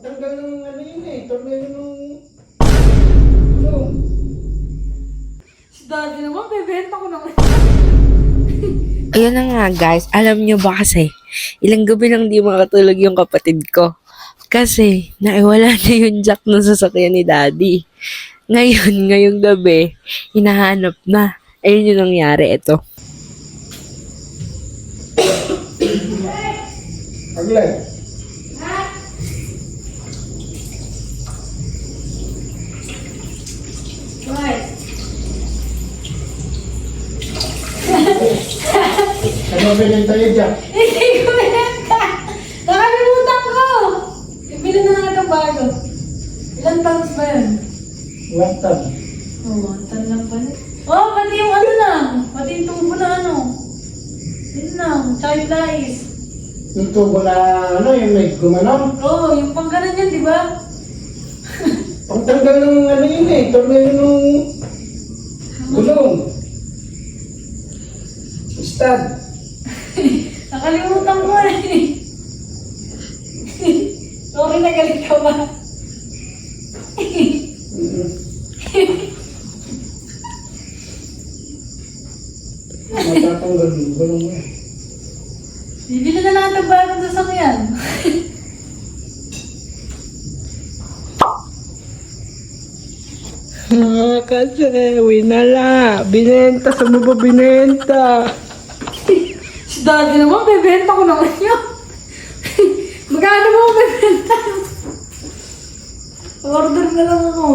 Pagtanggal ng ano yun eh, tornilyo nung... Ano? Si daddy naman, bebenta ko naman. Ayun na nga guys, alam nyo ba kasi, ilang gabi nang di makatulog yung kapatid ko. Kasi, naiwala na yung jack ng sasakyan ni daddy. Ngayon, ngayong gabi, hinahanap na. Ayun yung nangyari, ito. Aglay. Ano bilhin tayo dyan? Hindi ko binenta. Nakalimutan ko. Ibili na nga ito bago. Ilan tons ba yun? One ton. Oh, one ton lang pala. Oh, pati yung ano lang. Pati yung tubo na ano. Yun lang, child lies. Yung tubo na ano, yung may gumanon. Oo, oh, yung pangganan yan, di ba? Pagtanggal ng ano yun eh, tornilyo nung... Gulong. Stud. Nakalimutan ko eh. Sorry na galit ka ba? Matatanggal yung gulong mo eh. Bibili na natin bagong sasakyan. Ah, kasi, winala. Binenta, sa mo ba binenta? Si daddy naman, bebenta ko naman yun. Magkano mo bebenta? Order na lang ako.